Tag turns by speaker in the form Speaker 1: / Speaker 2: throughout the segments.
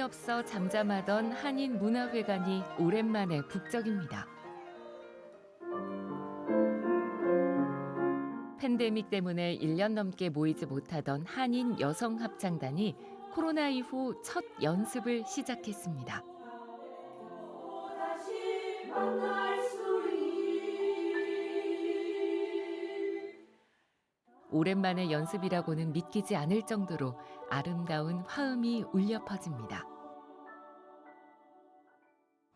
Speaker 1: 없어 잠잠하던 한인 문화회관이 오랜만에 북적입니다. 팬데믹 때문에 1년 넘게 모이지 못하던 한인 여성 합창단이 코로나 이후 첫 연습을 시작했습니다. 오랜만에 연습이라고는 믿기지 않을 정도로 아름다운 화음이 울려 퍼집니다.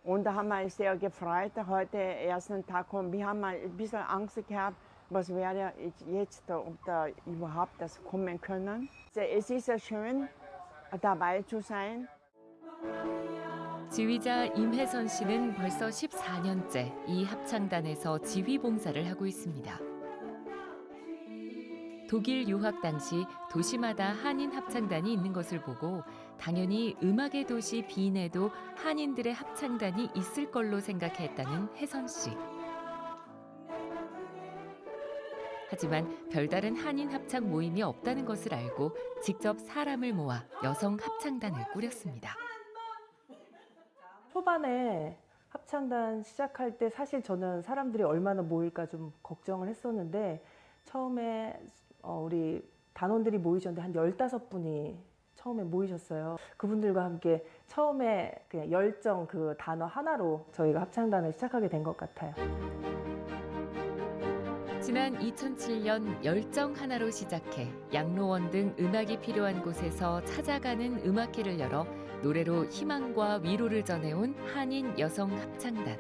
Speaker 2: Und da haben wir sehr gefreut, heute ersten Tag kommen. Wir haben ein bisschen Angst gehabt, was wäre jetzt, ob da überhaupt das kommen können. Es ist sehr schön, dabei zu sein.
Speaker 1: 지휘자 임혜선 씨는 벌써 14년째 이 합창단에서 지휘 봉사를 하고 있습니다. 독일 유학 당시 도시마다 한인 합창단이 있는 것을 보고 당연히 음악의 도시 빈에도 한인들의 합창단이 있을 걸로 생각했다는 혜선 씨. 하지만 별다른 한인 합창 모임이 없다는 것을 알고 직접 사람을 모아 여성 합창단을 꾸렸습니다.
Speaker 3: 초반에 합창단 시작할 때 사실 저는 사람들이 얼마나 모일까 좀 걱정을 했었는데 처음에 어, 우리 단원들이 모이셨는데 한 15분이 처음에 모이셨어요. 그분들과 함께 처음에 그냥 열정 그 단어 하나로 저희가 합창단을 시작하게 된 것 같아요.
Speaker 1: 지난 2007년 열정 하나로 시작해 양로원 등 음악이 필요한 곳에서 찾아가는 음악회를 열어 노래로 희망과 위로를 전해온 한인 여성 합창단.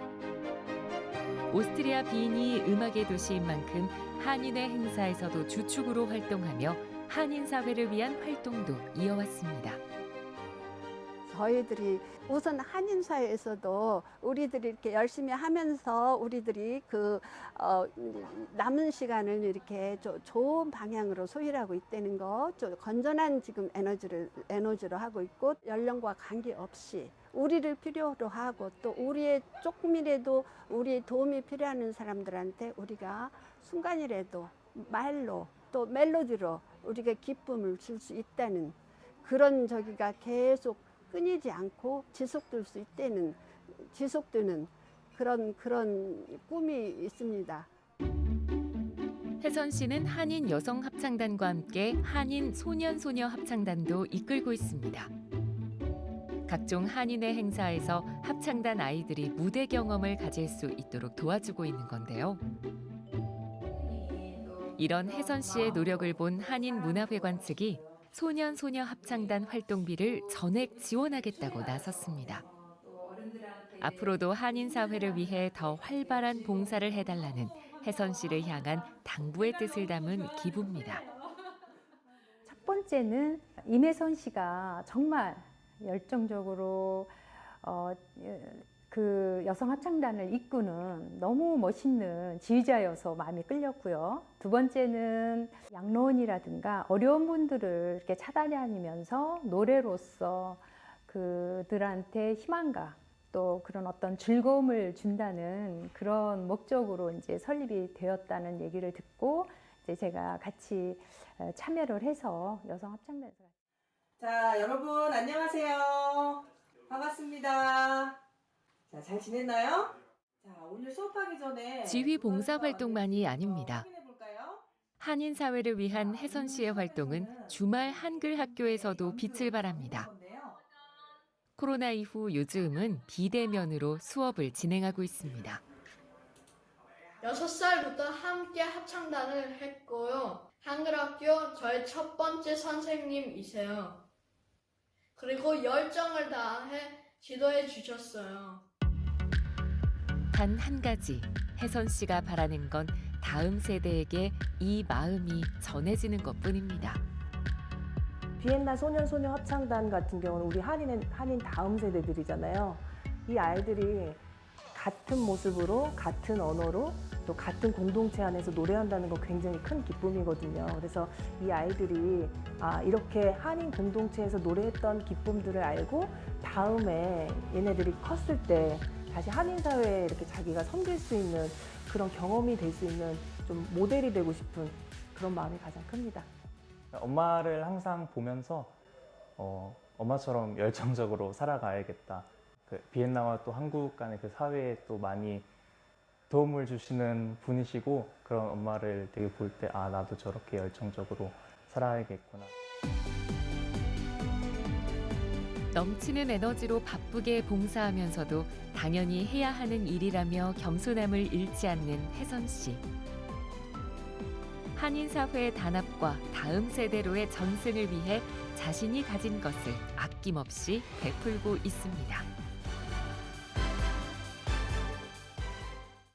Speaker 1: 오스트리아 빈이 음악의 도시인 만큼 한인의 행사에서도 주축으로 활동하며 한인 사회를 위한 활동도 이어왔습니다.
Speaker 4: 저희들이 우선 한인 사회에서도 우리들이 이렇게 열심히 하면서 우리들이 그 어, 남은 시간을 이렇게 조, 좋은 방향으로 소일하고 있다는 거, 좀 건전한 지금 에너지를 에너지로 하고 있고 연령과 관계없이 우리를 필요로 하고 또 우리의 조금이라도 우리의 도움이 필요한 사람들한테 우리가 순간이라도 말로 또 멜로디로 우리가 기쁨을 줄 수 있다는 그런 저기가 계속 끊이지 않고 지속될 수 있다는 지속되는 그런 그런 꿈이 있습니다.
Speaker 1: 혜선 씨는 한인 여성 합창단과 함께 한인 소년 소녀 합창단도 이끌고 있습니다. 각종 한인의 행사에서 합창단 아이들이 무대 경험을 가질 수 있도록 도와주고 있는 건데요. 이런 혜선 씨의 노력을 본 한인 문화회관 측이 소년 소녀 합창단 활동비를 전액 지원하겠다고 나섰습니다. 앞으로도 한인 사회를 위해 더 활발한 봉사를 해달라는 혜선 씨를 향한 당부의 뜻을 담은 기부입니다.
Speaker 5: 첫 번째는 임혜선 씨가 정말 열정적으로 어, 그 여성 합창단을 이끄는 너무 멋있는 지휘자여서 마음이 끌렸고요. 두 번째는 양로원이라든가 어려운 분들을 이렇게 찾아다니면서 노래로서 그들한테 희망과 또 그런 어떤 즐거움을 준다는 그런 목적으로 이제 설립이 되었다는 얘기를 듣고 이제 제가 같이 어, 참여를 해서 여성 합창단에서
Speaker 6: 자, 여러분 안녕하세요. 반갑습니다. 자, 잘 지냈나요? 자, 오늘 수업하기 전에
Speaker 1: 지휘 봉사 활동만이 아닙니다. 한인 사회를 위한 혜선 씨의 활동은 주말 한글 학교에서도 빛을 발합니다. 코로나 이후 요즘은 비대면으로 수업을 진행하고 있습니다.
Speaker 7: 여섯 살부터 함께 합창단을 했고요. 한글학교 저의 첫 번째 선생님이세요. 그리고 열정을 다해 지도해 주셨어요.
Speaker 1: 단 한 가지 혜선 씨가 바라는 건 다음 세대에게 이 마음이 전해지는 것뿐입니다.
Speaker 3: 비엔나 소년 소녀 합창단 같은 경우는 우리 한인은 한인 다음 세대들이잖아요. 이 아이들이 같은 모습으로 같은 언어로 또 같은 공동체 안에서 노래한다는 건 굉장히 큰 기쁨이거든요. 그래서 이 아이들이 아 이렇게 한인 공동체에서 노래했던 기쁨들을 알고 다음에 얘네들이 컸을 때 다시 한인 사회에 이렇게 자기가 섬길 수 있는 그런 경험이 될 수 있는 좀 모델이 되고 싶은 그런 마음이 가장 큽니다.
Speaker 8: 엄마를 항상 보면서 어, 엄마처럼 열정적으로 살아가야겠다. 그 비엔나와 또 한국 간의 그 사회에 또 많이 도움을 주시는 분이시고 그런 엄마를 되게 볼 때 아 나도 저렇게 열정적으로 살아야겠구나.
Speaker 1: 넘치는 에너지로 바쁘게 봉사하면서도 당연히 해야 하는 일이라며 겸손함을 잃지 않는 혜선 씨. 한인 사회의 단합과 다음 세대로의 전승을 위해 자신이 가진 것을 아낌없이 베풀고 있습니다.